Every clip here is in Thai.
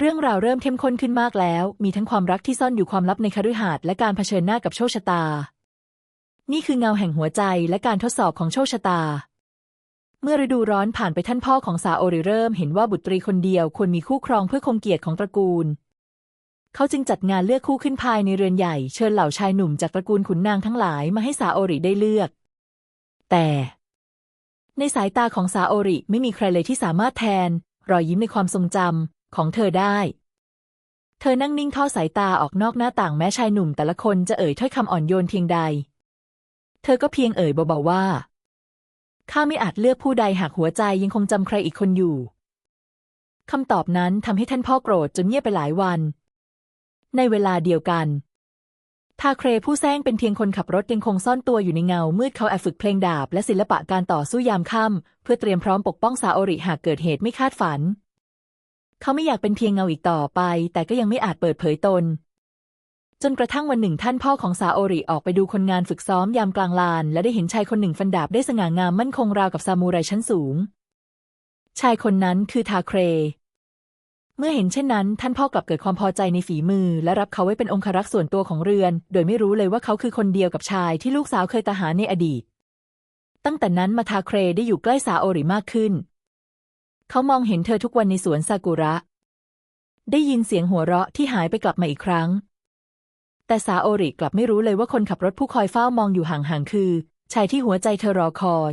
เรื่องราวเริ่มเข้มข้นขึ้นมากแล้ว มีทั้งความรักที่ซ่อนอยู่ความลับในคฤหาสน์และการเผชิญหน้ากับโชคชะตา นี่คือเงาแห่งหัวใจและการทดสอบของโชคชะตา เมื่อฤดูร้อนผ่านไปท่านพ่อของซาโอริเริ่มเห็นว่าบุตรีคนเดียวควรมีคู่ครองเพื่อคงเกียรติของตระกูล เขาจึงจัดงานเลือกคู่ขึ้นภายในเรือนใหญ่เชิญเหล่าชายหนุ่มจากตระกูลขุนนางทั้งหลายมาให้ซาโอริได้เลือก แต่ในสายตาของซาโอริไม่มีใครเลยที่สามารถแทน รอยยิ้มในความทรงจำ ของเธอได้ เธอนั่งนิ่งทอดสายตาออกนอกหน้าต่างแม้ชายหนุ่มแต่ละคนจะเอ่ยถ้อยคำอ่อนโยนเพียงใด เธอก็เพียงเอ่ยเบาๆว่า ข้าไม่อาจเลือกผู้ใดหากหัวใจยังคงจำใครอีกคนอยู่คำตอบนั้นทำให้ท่านพ่อโกรธจนเงียบไปหลายวัน ในเวลาเดียวกันทาเครผู้แซงเป็นเพียงคนขับรถยังคงซ่อนตัวอยู่ในเงา มืดเขาแอบฝึกเพลงดาบ และศิลปะการต่อสู้ยามค่ำเพื่อเตรียมพร้อมปกป้องซาโอริหากเกิดเหตุไม่คาดฝัน เขาไม่อยากเป็นเพียงเงาอีกต่อไป แต่ก็ยังไม่อาจเปิดเผยตน จนกระทั่งวันหนึ่งท่านพ่อของซาโอริออกไปดูคนงานฝึกซ้อมยามกลางลาน และได้เห็นชายคนหนึ่งฟันดาบได้สง่างามมั่นคงราวกับซามูไรชั้นสูง ชายคนนั้นคือทาเคร เมื่อเห็นเช่นนั้น ท่านพ่อกลับเกิดความพอใจในฝีมือ และรับเขาไว้เป็นองครักษ์ส่วนตัวของเรือน โดยไม่รู้เลยว่าเขาคือคนเดียวกับชายที่ลูกสาวเคยตาหาในอดีต ตั้งแต่นั้นมาทาเครได้อยู่ใกล้ซาโอริมากขึ้น เขามองเห็นเธอทุกวันในสวนซากุระ ได้ยินเสียงหัวเราะที่หายไปกลับมาอีกครั้ง แต่ซาโอริกลับไม่รู้เลยว่าคนขับรถผู้คอยเฝ้ามองอยู่ห่างๆคือ ชายที่หัวใจเธอรอคอย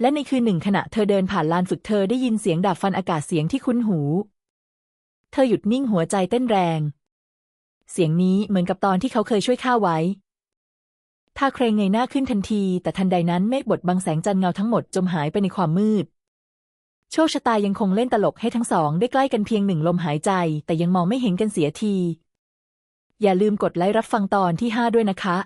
และในคืนหนึ่งขณะเธอเดินผ่านลานฝึกเธอได้ยินเสียงดาบฟันอากาศเสียงที่คุ้นหู เธอหยุดนิ่งหัวใจเต้นแรง เสียงนี้เหมือนกับตอนที่เขาเคยช่วยข้าไว้ถ้าเครงเงยหน้าขึ้นทันที แต่ทันใดนั้นเมฆบดบังแสงจันทร์เงาทั้งหมดจมหายไปในความมืด โชคชะตายังคงเล่นตลกให้ทั้งสองได้ใกล้กันเพียงหนึ่งลมหายใจ แต่ยังมองไม่เห็นกันเสียที อย่าลืมกดไลค์รับฟังตอนที่ 5 ด้วยนะคะ